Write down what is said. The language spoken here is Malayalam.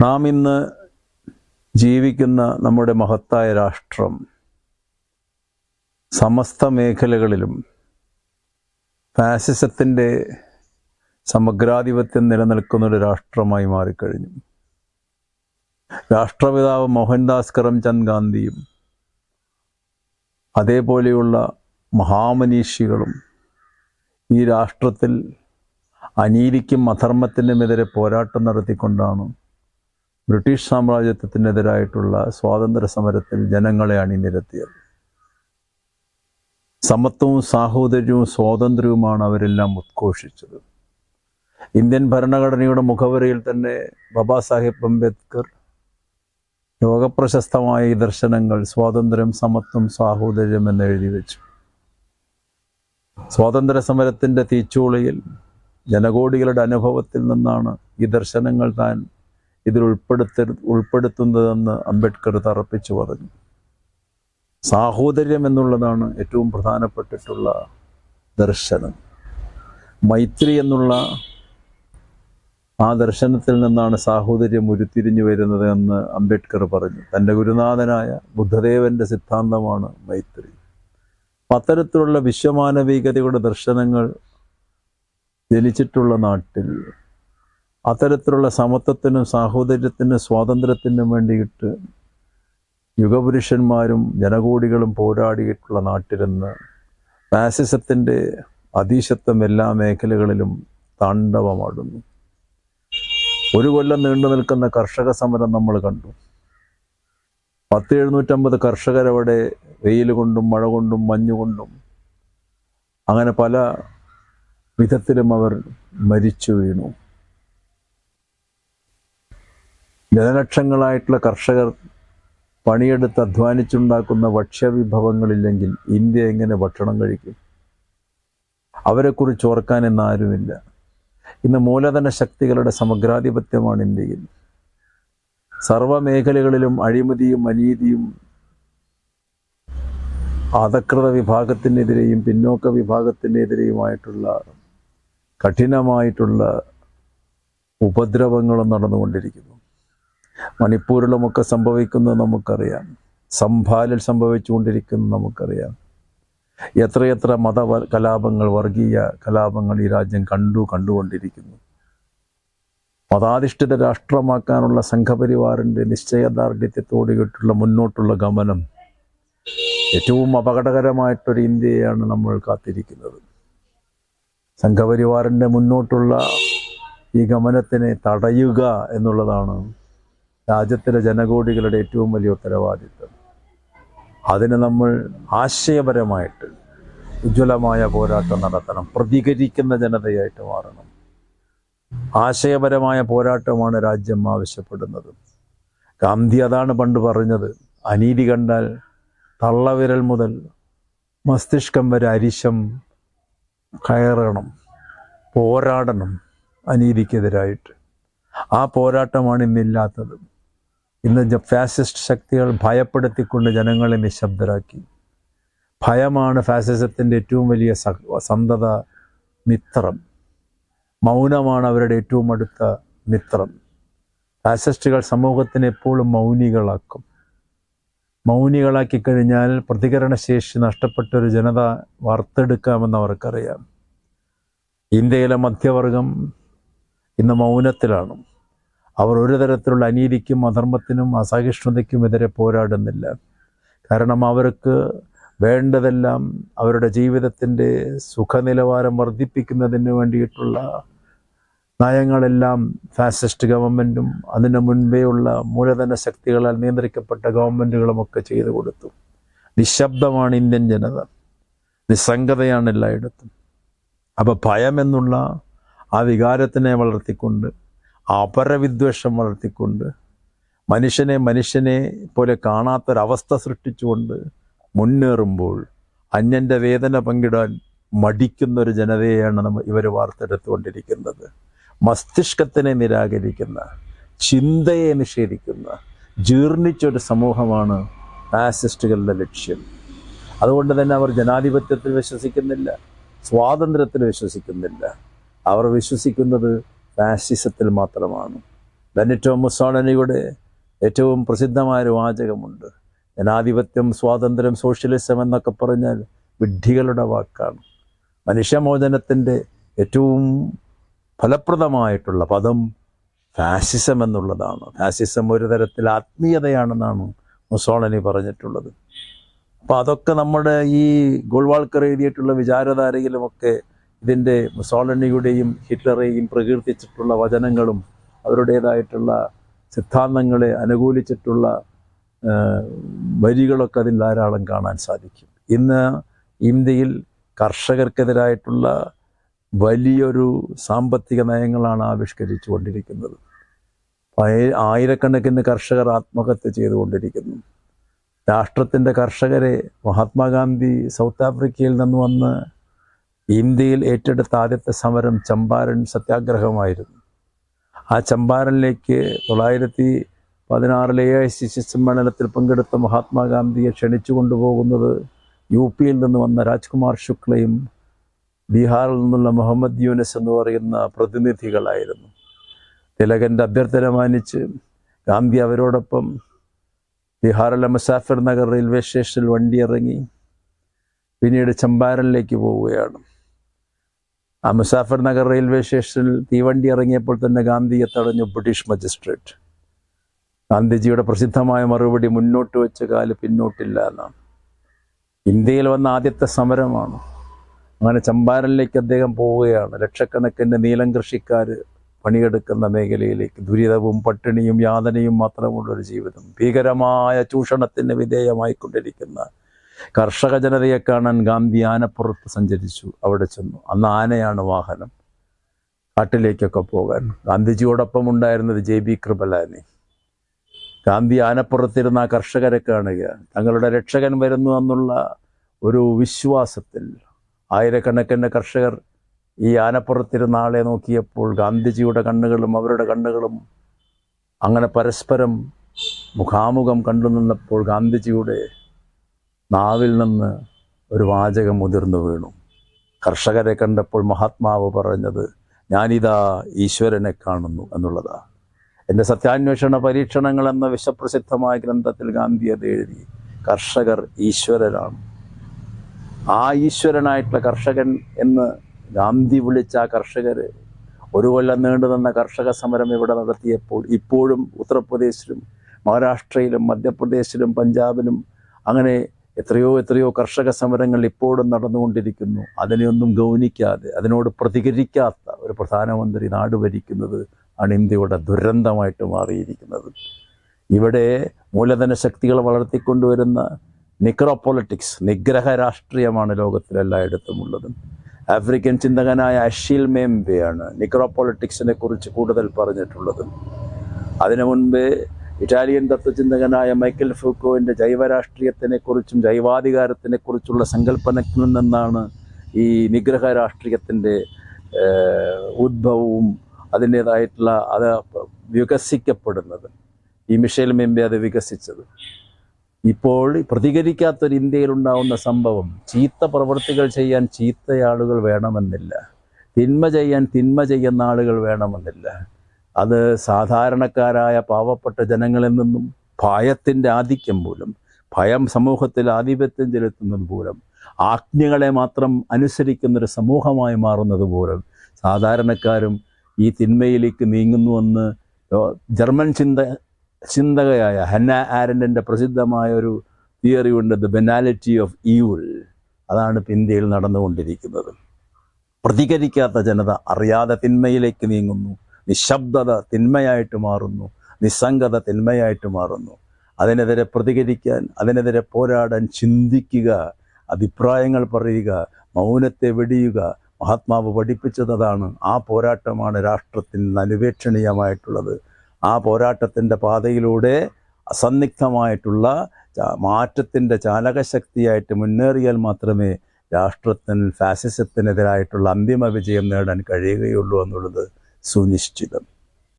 നാം ഇന്ന് ജീവിക്കുന്ന നമ്മുടെ മഹത്തായ രാഷ്ട്രം സമസ്ത മേഖലകളിലും ഫാസിസത്തിന്റെ സമഗ്രാധിപത്യം നിലനിൽക്കുന്ന ഒരു രാഷ്ട്രമായി മാറിക്കഴിഞ്ഞു. രാഷ്ട്രപിതാവ് മോഹൻദാസ് കരംചന്ദ് ഗാന്ധിയും അതേപോലെയുള്ള മഹാമനീഷികളും ഈ രാഷ്ട്രത്തിൽ അനീതിക്കും അധർമ്മത്തിനുമെതിരെ പോരാട്ടം നടത്തിക്കൊണ്ടാണ് ബ്രിട്ടീഷ് സാമ്രാജ്യത്വത്തിനെതിരായിട്ടുള്ള സ്വാതന്ത്ര്യ സമരത്തിൽ ജനങ്ങളെ അണിനിരത്തിയത്. സമത്വവും സാഹോദര്യവും സ്വാതന്ത്ര്യവുമാണ് അവരെല്ലാം ഉദ്ഘോഷിച്ചത്. ഇന്ത്യൻ ഭരണഘടനയുടെ മുഖവരയിൽ തന്നെ ബാബാ സാഹിബ് അംബേദ്കർ ലോകപ്രശസ്തമായ ഈ ദർശനങ്ങൾ സ്വാതന്ത്ര്യം സമത്വം സാഹോദര്യം എന്ന് എഴുതി വെച്ചു. സ്വാതന്ത്ര്യ സമരത്തിന്റെ തീച്ചൂളയിൽ ജനകോടികളുടെ അനുഭവത്തിൽ നിന്നാണ് ഈ ദർശനങ്ങൾ താൻ ഇതിൽ ഉൾപ്പെടുത്ത ഉൾപ്പെടുത്തുന്നതെന്ന് അംബേദ്കർ തറപ്പിച്ചു പറഞ്ഞു. സാഹോദര്യം എന്നുള്ളതാണ് ഏറ്റവും പ്രധാനപ്പെട്ടിട്ടുള്ള ദർശനം. മൈത്രി എന്നുള്ള ആ ദർശനത്തിൽ നിന്നാണ് സാഹോദര്യം ഉരുത്തിരിഞ്ഞു വരുന്നത് എന്ന് അംബേദ്കർ പറഞ്ഞു. തന്റെ ഗുരുനാഥനായ ബുദ്ധദേവന്റെ സിദ്ധാന്തമാണ് മൈത്രി. അത്തരത്തിലുള്ള വിശ്വമാനവികതയുടെ ദർശനങ്ങൾ ജനിച്ചിട്ടുള്ള നാട്ടിൽ അത്തരത്തിലുള്ള സമത്വത്തിനും സാഹോദര്യത്തിനും സ്വാതന്ത്ര്യത്തിനും വേണ്ടിയിട്ട് യുഗപുരുഷന്മാരും ജനകോടികളും പോരാടിയിട്ടുള്ള നാട്ടിരുന്ന് ഫാസിസത്തിന്റെ അതീശത്വം എല്ലാ മേഖലകളിലും താണ്ഡവമാടുന്നു. ഒരു കൊല്ലം നീണ്ടു നിൽക്കുന്ന കർഷക സമരം നമ്മൾ കണ്ടു. പത്ത് എഴുന്നൂറ്റമ്പത് കർഷകരവിടെ വെയിൽ കൊണ്ടും മഴ കൊണ്ടും മഞ്ഞുകൊണ്ടും അങ്ങനെ പല വിധത്തിലും അവർ മരിച്ചു വീണു. ജനലക്ഷങ്ങളായിട്ടുള്ള കർഷകർ പണിയെടുത്ത് അധ്വാനിച്ചുണ്ടാക്കുന്ന ഭക്ഷ്യവിഭവങ്ങളില്ലെങ്കിൽ ഇന്ത്യ എങ്ങനെ ഭക്ഷണം കഴിക്കും? അവരെക്കുറിച്ച് ഓർക്കാൻ എന്ന് ആരുമില്ല. ഇന്ന് മൂലധന ശക്തികളുടെ സമഗ്രാധിപത്യമാണ് ഇന്ത്യയിൽ. സർവമേഖലകളിലും അഴിമതിയും അനീതിയും അധകൃത വിഭാഗത്തിനെതിരെയും പിന്നോക്ക വിഭാഗത്തിനെതിരെയുമായിട്ടുള്ള കഠിനമായിട്ടുള്ള ഉപദ്രവങ്ങളും നടന്നുകൊണ്ടിരിക്കുന്നു. മണിപ്പൂരിലുമൊക്കെ സംഭവിക്കുന്നത് നമുക്കറിയാം. സംഭാലിൽ സംഭവിച്ചുകൊണ്ടിരിക്കുന്നത് നമുക്കറിയാം. എത്രയെത്ര മത കലാപങ്ങൾ വർഗീയ കലാപങ്ങൾ ഈ രാജ്യം കണ്ടു കണ്ടുകൊണ്ടിരിക്കുന്നു. മതാധിഷ്ഠിത രാഷ്ട്രമാക്കാനുള്ള സംഘപരിവാറിന്റെ നിശ്ചയദാർഢ്യത്തോടുകൂട്ടുള്ള മുന്നോട്ടുള്ള ഗമനം ഏറ്റവും അപകടകരമായിട്ടൊരു ഇന്ത്യയാണ് നമ്മൾ കാത്തിരിക്കുന്നത്. സംഘപരിവാറിന്റെ മുന്നോട്ടുള്ള ഈ ഗമനത്തിനെ തടയുക എന്നുള്ളതാണ് രാജ്യത്തിലെ ജനകോടികളുടെ ഏറ്റവും വലിയ ഉത്തരവാദിത്വം. അതിന് നമ്മൾ ആശയപരമായിട്ട് ഉജ്ജ്വലമായ പോരാട്ടം നടത്തണം പ്രതികരിക്കുന്ന ജനതയായിട്ട് മാറണം. ആശയപരമായ പോരാട്ടമാണ് രാജ്യം ആവശ്യപ്പെടുന്നത്. ഗാന്ധി അതാണ് പണ്ട് പറഞ്ഞത് അനീതി കണ്ടാൽ തള്ളവിരൽ മുതൽ മസ്തിഷ്കം വരെ അരിശം കയറണം പോരാടണം അനീതിക്കെതിരായിട്ട്. ആ പോരാട്ടമാണ് ഇന്നില്ലാത്തത് ഇന്ന് ഫാസിസ്റ്റ് ശക്തികൾ ഭയപ്പെടുത്തിക്കൊണ്ട് ജനങ്ങളെ നിശബ്ദരാക്കി. ഭയമാണ് ഫാസിസത്തിന്റെ ഏറ്റവും വലിയ സന്തത മിത്രം മൗനമാണ് അവരുടെ ഏറ്റവും അടുത്ത മിത്രം ഫാസിസ്റ്റുകൾ സമൂഹത്തിനെ എപ്പോഴും മൗനികളാക്കും. മൗനികളാക്കി കഴിഞ്ഞാൽ പ്രതികരണശേഷി നഷ്ടപ്പെട്ട ഒരു ജനത വാർത്തെടുക്കാമെന്ന് അവർക്കറിയാം. ഇന്ത്യയിലെ മധ്യവർഗം ഇന്ന് മൗനത്തിലാണ്. അവർ ഒരു തരത്തിലുള്ള അനീതിക്കും അധർമ്മത്തിനും അസഹിഷ്ണുതയ്ക്കും എതിരെ പോരാടുന്നില്ല. കാരണം അവർക്ക് വേണ്ടതെല്ലാം അവരുടെ ജീവിതത്തിന്റെ സുഖനിലവാരം വർദ്ധിപ്പിക്കുന്നതിന് വേണ്ടിയിട്ടുള്ള നയങ്ങളെല്ലാം ഫാസിസ്റ്റ് ഗവൺമെന്റും അതിന് മുൻപേ ഉള്ള മൂലധന ശക്തികളാൽ നിയന്ത്രിക്കപ്പെട്ട ഗവൺമെന്റുകളുമൊക്കെ ചെയ്തു കൊടുത്തു. നിശബ്ദമാണ് ഇന്ത്യൻ ജനത. നിസ്സംഗതയാണ് എല്ലായിടത്തും. അപ്പോൾ ഭയമെന്നുള്ള ആ വികാരത്തിനെ വളർത്തിക്കൊണ്ട് അപരവിദ്വേഷം വളർത്തിക്കൊണ്ട് മനുഷ്യനെ മനുഷ്യനെ പോലെ കാണാത്തൊരവസ്ഥ സൃഷ്ടിച്ചുകൊണ്ട് മുന്നേറുമ്പോൾ അന്യന്റെ വേദന പങ്കിടാൻ മടിക്കുന്ന ഒരു ജനതയെയാണ് നമ്മൾ ഇവർ വാർത്തെടുത്തുകൊണ്ടിരിക്കുന്നത്. മസ്തിഷ്കത്തിനെ നിരാകരിക്കുന്ന ചിന്തയെ നിഷേധിക്കുന്ന ജീർണിച്ചൊരു സമൂഹമാണ് ഫാസിസ്റ്റുകളുടെ ലക്ഷ്യം. അതുകൊണ്ട് തന്നെ അവർ ജനാധിപത്യത്തിൽ വിശ്വസിക്കുന്നില്ല സ്വാതന്ത്ര്യത്തിൽ വിശ്വസിക്കുന്നില്ല. അവർ വിശ്വസിക്കുന്നത് ഫാസിസത്തിൽ മാത്രമാണ്. ബെനിറ്റോ മുസോളനിയുടെ ഏറ്റവും പ്രസിദ്ധമായ ഒരു വാചകമുണ്ട്. ജനാധിപത്യം സ്വാതന്ത്ര്യം സോഷ്യലിസം എന്നൊക്കെ പറഞ്ഞാൽ വിഡ്ഢികളുടെ വാക്കാണ്. മനുഷ്യമോചനത്തിന്റെ ഏറ്റവും ഫലപ്രദമായിട്ടുള്ള പദം ഫാസിസം എന്നുള്ളതാണ്. ഫാസിസം ഒരു തരത്തിൽ ആത്മീയതയാണെന്നാണ് മുസോളനി പറഞ്ഞിട്ടുള്ളത്. അപ്പോൾ അതൊക്കെ നമ്മുടെ ഈ ഗോൾവാൾക്കർ എഴുതിയിട്ടുള്ള വിചാരധാരയിലുമൊക്കെ ഇതിന്റെ മുസോളനിയുടെയും ഹിറ്റ്ലറെയും പ്രകീർത്തിച്ചിട്ടുള്ള വചനങ്ങളും അവരുടേതായിട്ടുള്ള സിദ്ധാന്തങ്ങളെ അനുകൂലിച്ചിട്ടുള്ള വരികളൊക്കെ അതിൽ ധാരാളം കാണാൻ സാധിക്കും. ഇന്ന് ഇന്ത്യയിൽ കർഷകർക്കെതിരായിട്ടുള്ള വലിയൊരു സാമ്പത്തിക നയങ്ങളാണ് ആവിഷ്കരിച്ചു കൊണ്ടിരിക്കുന്നത് ആയിരക്കണക്കിന് കർഷകർ ആത്മഹത്യ ചെയ്തുകൊണ്ടിരിക്കുന്നു. രാഷ്ട്രത്തിന്റെ കർഷകരെ മഹാത്മാഗാന്ധി സൗത്ത് ആഫ്രിക്കയിൽ നിന്ന് വന്ന് ഇന്ത്യയിൽ ഏറ്റെടുത്ത ആദ്യത്തെ സമരം ചമ്പാരൻ സത്യാഗ്രഹമായിരുന്നു. ആ ചമ്പാരനിലേക്ക് തൊള്ളായിരത്തി പതിനാറിലെ എ ഐ സി സി സമ്മേളനത്തിൽ പങ്കെടുത്ത മഹാത്മാഗാന്ധിയെ ക്ഷണിച്ചു കൊണ്ടുപോകുന്നത് യു പിയിൽ നിന്ന് വന്ന രാജ്കുമാർ ശുക്ലയും ബീഹാറിൽ നിന്നുള്ള മുഹമ്മദ് യൂനസ് എന്ന് പറയുന്ന പ്രതിനിധികളായിരുന്നു. തിലകന്റെ അഭ്യർത്ഥന മാനിച്ച് ഗാന്ധി അവരോടൊപ്പം ബീഹാറിലെ മുസാഫിർ നഗർ റെയിൽവേ സ്റ്റേഷനിൽ വണ്ടി ഇറങ്ങി പിന്നീട് ചമ്പാരനിലേക്ക് പോവുകയാണ്. മുസാഫിർ നഗർ റെയിൽവേ സ്റ്റേഷനിൽ തീവണ്ടി ഇറങ്ങിയപ്പോൾ തന്നെ ഗാന്ധിയെ തടഞ്ഞു ബ്രിട്ടീഷ് മജിസ്ട്രേറ്റ്. ഗാന്ധിജിയുടെ പ്രസിദ്ധമായ മറുപടി മുന്നോട്ട് വെച്ച കാൽ പിന്നോട്ടില്ല എന്നാണ്. ഇന്ത്യയിൽ വന്ന ആദ്യത്തെ സമരമാണ്. അങ്ങനെ ചമ്പാരനിലേക്ക് അദ്ദേഹം പോവുകയാണ്. ലക്ഷക്കണക്കിന് നീലം കൃഷിക്കാർ പണിയെടുക്കുന്ന മേഖലയിലേക്ക്. ദുരിതവും പട്ടിണിയും യാതനയും മാത്രമുള്ളൊരു ജീവിതം. ഭീകരമായ ചൂഷണത്തിന് വിധേയമായിക്കൊണ്ടിരിക്കുന്ന കർഷക ജനതയെ കാണാൻ ഗാന്ധി ആനപ്പുറത്ത് സഞ്ചരിച്ചു അവിടെ ചെന്നു. അന്ന് ആനയാണ് വാഹനം. കാട്ടിലേക്കൊക്കെ പോകാൻ. ഗാന്ധിജിയോടൊപ്പം ഉണ്ടായിരുന്നത് ജെ ബി കൃപലാനി. ഗാന്ധി ആനപ്പുറത്തിരുന്ന ആ കർഷകരെ കാണുക തങ്ങളുടെ രക്ഷകൻ വരുന്നു എന്നുള്ള ഒരു വിശ്വാസത്തിൽ ആയിരക്കണക്കിന് കർഷകർ ഈ ആനപ്പുറത്തിരുന്ന ആളെ നോക്കിയപ്പോൾ ഗാന്ധിജിയുടെ കണ്ണുകളും അവരുടെ കണ്ണുകളും അങ്ങനെ പരസ്പരം മുഖാമുഖം കണ്ടു നിന്നപ്പോൾ ഗാന്ധിജിയുടെ നാവിൽ നിന്ന് ഒരു വാചകം മുതിർന്നു വീണു. കർഷകരെ കണ്ടപ്പോൾ മഹാത്മാവ് പറഞ്ഞത് ഞാനിതാ ഈശ്വരനെ കാണുന്നു എന്നുള്ളതാണ് എന്റെ സത്യാന്വേഷണ പരീക്ഷണങ്ങൾ എന്ന വിശ്വപ്രസിദ്ധമായ ഗ്രന്ഥത്തിൽ ഗാന്ധി അത് എഴുതി കർഷകർ ഈശ്വരനാണ് ആ ഈശ്വരനായിട്ടുള്ള കർഷകൻ എന്ന് ഗാന്ധി വിളിച്ച ആ കർഷകർ ഒരു കൊല്ലം നീണ്ടു നിന്ന കർഷക സമരം ഇവിടെ നടത്തിയപ്പോൾ ഇപ്പോഴും ഉത്തർപ്രദേശിലും മഹാരാഷ്ട്രയിലും മധ്യപ്രദേശിലും പഞ്ചാബിലും അങ്ങനെ എത്രയോ എത്രയോ കർഷക സമരങ്ങൾ ഇപ്പോഴും നടന്നുകൊണ്ടിരിക്കുന്നു. അതിനെയൊന്നും ഗൗനിക്കാതെ അതിനോട് പ്രതികരിക്കാത്ത ഒരു പ്രധാനമന്ത്രി നാട് ഭരിക്കുന്നത് ആണ് ഇന്ത്യയുടെ ദുരന്തമായിട്ട് മാറിയിരിക്കുന്നത്. ഇവിടെ മൂലധന ശക്തികൾ വളർത്തിക്കൊണ്ടുവരുന്ന നിക്രോപൊളിറ്റിക്സ് നിഗ്രഹ രാഷ്ട്രീയമാണ് ലോകത്തിലെല്ലായിടത്തും ഉള്ളത്. ആഫ്രിക്കൻ ചിന്തകനായ അഷീൽ മേംബെയാണ് നിക്രോപൊളിറ്റിക്സിനെ കുറിച്ച് കൂടുതൽ പറഞ്ഞിട്ടുള്ളത്. അതിനു മുൻപ് ഇറ്റാലിയൻ തത്വചിന്തകനായ മൈക്കൽ ഫൂക്കോവിന്റെ ജൈവരാഷ്ട്രീയത്തിനെക്കുറിച്ചും ജൈവാധികാരത്തിനെക്കുറിച്ചുള്ള സങ്കല്പനത്തിൽ നിന്നാണ് ഈ നിഗ്രഹ രാഷ്ട്രീയത്തിന്റെ ഉദ്ഭവവും അതിന്റേതായിട്ടുള്ള അത് വികസിക്കപ്പെടുന്നത്. ഈ മിഷേൽ മെമ്പെ അത് വികസിച്ചത്. ഇപ്പോൾ പ്രതികരിക്കാത്തൊരു ഇന്ത്യയിലുണ്ടാവുന്ന സംഭവം ചീത്ത പ്രവൃത്തികൾ ചെയ്യാൻ ചീത്തയാളുകൾ വേണമെന്നില്ല. തിന്മ ചെയ്യാൻ തിന്മ ചെയ്യുന്ന ആളുകൾ വേണമെന്നില്ല. അത് സാധാരണക്കാരായ പാവപ്പെട്ട ജനങ്ങളിൽ നിന്നും ഭയത്തിന്റെ ആധിക്യം മൂലം ഭയം സമൂഹത്തിൽ ആധിപത്യം ചെലുത്തുന്നത് മൂലം ആജ്ഞകളെ മാത്രം അനുസരിക്കുന്നൊരു സമൂഹമായി മാറുന്നത് മൂലം സാധാരണക്കാരും ഈ തിന്മയിലേക്ക് നീങ്ങുന്നുവെന്ന് ജർമ്മൻ ചിന്ത ചിന്തകയായ ഹന്ന ആരന്റെ പ്രസിദ്ധമായ ഒരു തിയറി ഉണ്ട് ദ ബെനാലിറ്റി ഓഫ് ഈവിൾ. അതാണ് ഇപ്പം ഇന്ത്യയിൽ നടന്നുകൊണ്ടിരിക്കുന്നത്. പ്രതികരിക്കാത്ത ജനത അറിയാതെ തിന്മയിലേക്ക് നീങ്ങുന്നു. നിശബ്ദത തിന്മയായിട്ട് മാറുന്നു. നിസ്സംഗത തിന്മയായിട്ട് മാറുന്നു. അതിനെതിരെ പ്രതികരിക്കാൻ അതിനെതിരെ പോരാടാൻ ചിന്തിക്കുക അഭിപ്രായങ്ങൾ പറയുക മൗനത്തെ വെടിയുക മഹാത്മാവ് പഠിപ്പിച്ചതാണ് ആ പോരാട്ടമാണ് രാഷ്ട്രത്തിന് അനുവേക്ഷണീയമായിട്ടുള്ളത്. ആ പോരാട്ടത്തിന്റെ പാതയിലൂടെ അസന്നിഗ്ധമായിട്ടുള്ള മാറ്റത്തിന്റെ ചാലകശക്തിയായിട്ട് മുന്നേറിയാൽ മാത്രമേ രാഷ്ട്രത്തിന് ഫാസിസത്തിനെതിരായിട്ടുള്ള അന്തിമ വിജയം നേടാൻ കഴിയുകയുള്ളൂ എന്നുള്ളത് സുനിശ്ചിതം